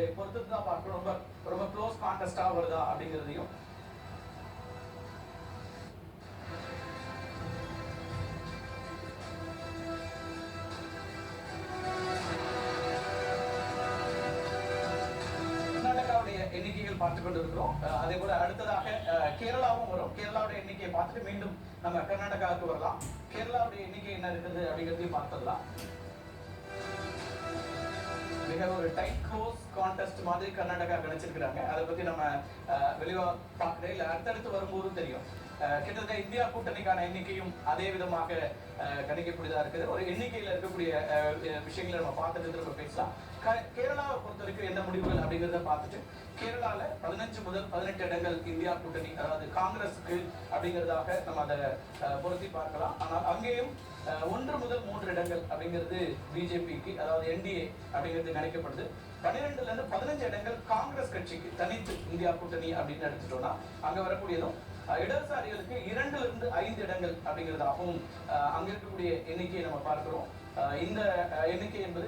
இதை பொறுத்து தான் பார்க்கணும். ரொம்ப ரொம்ப க்ளோஸ் கான்டெஸ்டாக வருதா அப்படிங்கிறதையும். கர்நாடகாவுடைய எண்ணிக்கைகள் பார்த்து கொண்டிருக்கிறோம். அதே போல அடுத்ததாக கேரளாவும் வரும். கேரளாவுடைய எண்ணிக்கையை பார்த்துட்டு மீண்டும் நம்ம கர்நாடகாவுக்கு வரலாம். கேரளாவுடைய எண்ணிக்கை என்ன இருக்குது அப்படிங்கிறதையும் பார்த்துடலாம். மிக ஒரு டைட் க்ளோஸ் கான்டெஸ்ட் மாதிரி கர்நாடகா கணிச்சிருக்கிறாங்க. அதை பத்தி நம்ம வெளியே வெளிவா இல்லை இல்ல அடுத்தடுத்து வரும்போதும் தெரியும். கிட்டத்தட்ட இந்தியா கூட்டணிக்கான எண்ணிக்கையும் அதே விதமாக கணிக்கக்கூடியதாக இருக்குது. ஒரு எண்ணிக்கையில இருக்கக்கூடிய அஹ், விஷயங்களை நம்ம பார்த்துட்டு திரும்ப பேசலாம். க- என்ன முடிவுகள் அப்படிங்கிறத பார்த்துட்டு கேரளால பதினஞ்சு முதல் பதினெட்டு இடங்கள் இந்தியா கூட்டணி அதாவது காங்கிரஸுக்கு அப்படிங்கிறதாக நம்ம அதை பொருத்தி பார்க்கலாம். ஆனால் அங்கேயும் ஒன்று முதல் மூன்று இடங்கள் அப்படிங்கிறது பிஜேபிக்கு அதாவது என்டிஏ அப்படிங்கிறது நினைக்கப்படுது. பன்னிரெண்டுல இருந்து பதினஞ்சு இடங்கள் காங்கிரஸ் கட்சிக்கு தனித்து இந்தியா கூட்டணி அப்படின்னு எடுத்துட்டோம்னா அங்க வரக்கூடியதும் இடதுசாரிகளுக்கு இரண்டுல இருந்து ஐந்து இடங்கள் அப்படிங்கிறதாகவும் அஹ், அங்க இருக்கக்கூடிய எண்ணிக்கையை நம்ம பார்க்கிறோம். இந்த எண்ணிக்கை என்பது